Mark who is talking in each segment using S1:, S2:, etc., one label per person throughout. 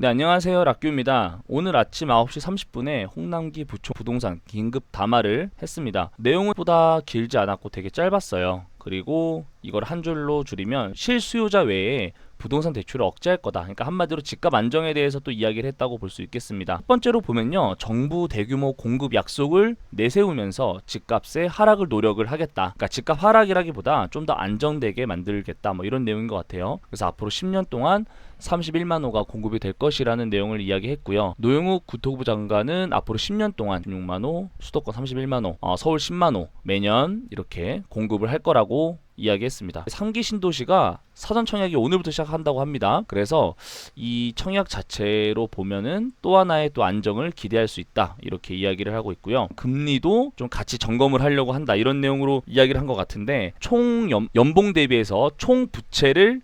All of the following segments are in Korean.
S1: 네, 안녕하세요. 락규입니다. 오늘 아침 9시 30분에 홍남기 부총 부동산 긴급 담화를 했습니다. 내용은 보다 길지 않았고 되게 짧았어요. 그리고 이걸 한 줄로 줄이면 실수요자 외에 부동산 대출을 억제할 거다. 그러니까 한마디로 집값 안정에 대해서 또 이야기를 했다고 볼 수 있겠습니다. 첫 번째로 보면요. 정부 대규모 공급 약속을 내세우면서 집값의 하락을 노력을 하겠다. 그러니까 집값 하락이라기보다 좀 더 안정되게 만들겠다. 뭐 이런 내용인 것 같아요. 그래서 앞으로 10년 동안 31만 호가 공급이 될 것이라는 내용을 이야기했고요. 노영욱 국토부 장관은 앞으로 10년 동안 16만 호, 수도권 31만 호, 어, 서울 10만 호 매년 이렇게 공급을 할 거라고 이야기했습니다. 3기 신도시가 사전 청약이 오늘부터 시작한다고 합니다. 그래서 이 청약 자체로 보면은 또 하나의 또 안정을 기대할 수 있다. 이렇게 이야기를 하고 있고요. 금리도 좀 같이 점검을 하려고 한다. 이런 내용으로 이야기를 한 것 같은데 총 연, 연봉 대비해서 총 부채를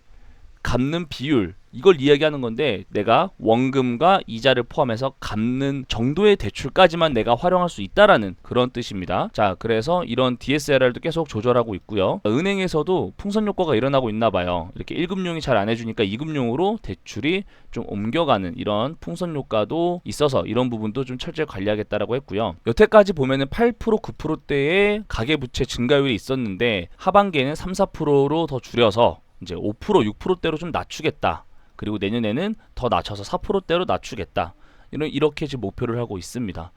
S1: 갚는 비율 이걸 이야기하는 건데 내가 원금과 이자를 포함해서 갚는 정도의 대출까지만 내가 활용할 수 있다라는 그런 뜻입니다. 자, 그래서 이런 DSLR도 계속 조절하고 있고요. 은행에서도 풍선 효과가 일어나고 있나 봐요. 이렇게 1금융이 잘 안 해주니까 2금융으로 대출이 좀 옮겨가는 이런 풍선 효과도 있어서 이런 부분도 좀 철저히 관리하겠다라고 했고요. 여태까지 보면은 8% 9%대의 가계부채 증가율이 있었는데 하반기에는 3, 4%로 더 줄여서 이제 5% 6%대로 좀 낮추겠다. 그리고 내년에는 더 낮춰서 4%대로 낮추겠다. 이런 이렇게 지금 목표를 하고 있습니다.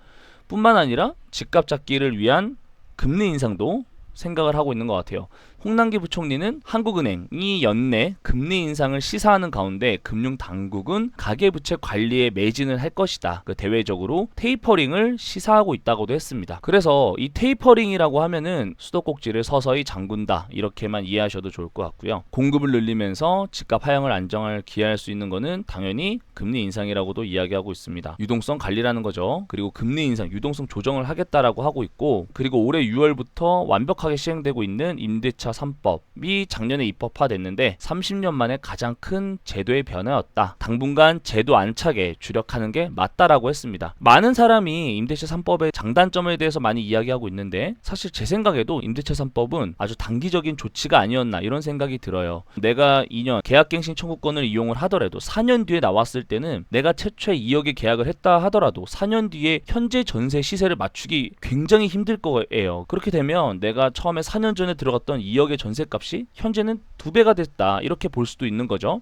S1: 뿐만 아니라 집값 잡기를 위한 금리 인상도 생각을 하고 있는 것 같아요. 홍남기 부총리는 한국은행이 연내 금리 인상을 시사하는 가운데 금융 당국은 가계부채 관리에 매진을 할 것이다. 그 대외적으로 테이퍼링을 시사하고 있다고도 했습니다. 그래서 이 테이퍼링이라고 하면은 수도꼭지를 서서히 잠근다 이렇게만 이해하셔도 좋을 것 같고요. 공급을 늘리면서 집값 하향을 안정할 기회할 수 있는 거는 당연히 금리 인상이라고도 이야기하고 있습니다. 유동성 관리라는 거죠. 그리고 금리 인상, 유동성 조정을 하겠다라고 하고 있고 그리고 올해 6월부터 완벽하게 시행되고 있는 임대차 3법이 작년에 입법화됐는데 30년 만에 가장 큰 제도의 변화였다. 당분간 제도 안착에 주력하는 게 맞다라고 했습니다. 많은 사람이 임대차 3법의 장단점에 대해서 많이 이야기하고 있는데 사실 제 생각에도 임대차 3법은 아주 단기적인 조치가 아니었나 이런 생각이 들어요. 내가 2년 계약갱신 청구권을 이용을 하더라도 4년 뒤에 나왔을 때는 내가 최초에 2억에 계약을 했다 하더라도 4년 뒤에 현재 전세 시세를 맞추기 굉장히 힘들 거예요. 그렇게 되면 내가 처음에 4년 전에 들어갔던 2억 의 전세값이 현재는 두 배가 됐다 이렇게 볼 수도 있는 거죠.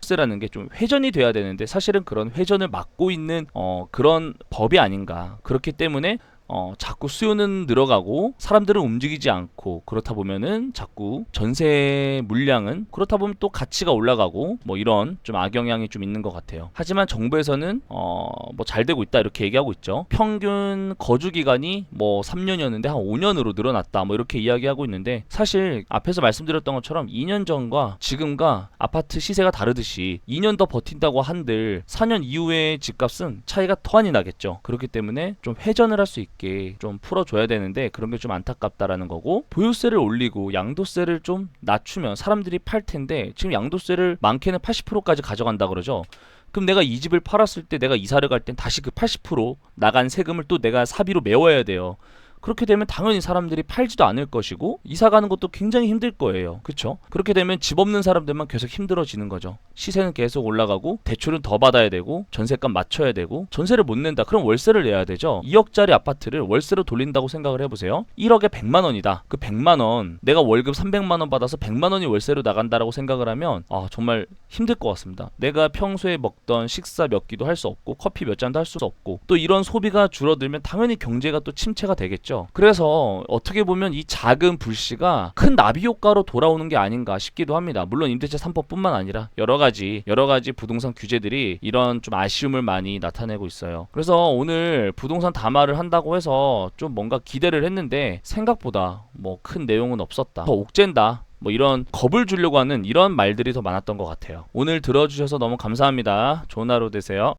S1: 세라는 게 좀 회전이 돼야 되는데 사실은 그런 회전을 막고 있는 어, 그런 법이 아닌가 그렇기 때문에 어, 자꾸 수요는 늘어가고 사람들은 움직이지 않고 그렇다 보면은 자꾸 전세 물량은 그렇다 보면 또 가치가 올라가고 뭐 이런 좀 악영향이 좀 있는 것 같아요. 하지만 정부에서는 어, 뭐 잘 되고 있다 이렇게 얘기하고 있죠. 평균 거주 기간이 뭐 3년이었는데 한 5년으로 늘어났다 뭐 이렇게 이야기하고 있는데 사실 앞에서 말씀드렸던 것처럼 2년 전과 지금과 아파트 시세가 다르듯이 2년 더 버틴다고 한들 4년 이후의 집값은 차이가 더 많이 나겠죠. 그렇기 때문에 좀 회전을 할 수 있게 있게 좀 풀어줘야 되는데 그런 게 좀 안타깝다라는 거고 보유세를 올리고 양도세를 좀 낮추면 사람들이 팔 텐데 지금 양도세를 많게는 80%까지 가져간다 그러죠. 그럼 내가 이 집을 팔았을 때 내가 이사를 갈 땐 다시 그 80% 나간 세금을 또 내가 사비로 메워야 돼요. 그렇게 되면 당연히 사람들이 팔지도 않을 것이고 이사 가는 것도 굉장히 힘들 거예요. 그렇죠? 그렇게 되면 집 없는 사람들만 계속 힘들어지는 거죠. 시세는 계속 올라가고 대출은 더 받아야 되고 전세값 맞춰야 되고 전세를 못 낸다. 그럼 월세를 내야 되죠. 2억짜리 아파트를 월세로 돌린다고 생각을 해보세요. 1억에 100만 원이다. 그 100만 원 내가 월급 300만 원 받아서 100만 원이 월세로 나간다라고 생각을 하면 아 정말 힘들 것 같습니다. 내가 평소에 먹던 식사 몇 끼도 할 수 없고 커피 몇 잔도 할 수 없고 또 이런 소비가 줄어들면 당연히 경제가 또 침체가 되겠죠. 있죠. 그래서 어떻게 보면 이 작은 불씨가 큰 나비 효과로 돌아오는 게 아닌가 싶기도 합니다. 물론 임대차 3법뿐만 아니라 여러 가지 여러 가지 부동산 규제들이 이런 좀 아쉬움을 많이 나타내고 있어요. 그래서 오늘 부동산 담화를 한다고 해서 좀 뭔가 기대를 했는데 생각보다 뭐 큰 내용은 없었다. 더 옥죄다. 뭐 이런 겁을 주려고 하는 이런 말들이 더 많았던 것 같아요. 오늘 들어주셔서 너무 감사합니다. 좋은 하루 되세요.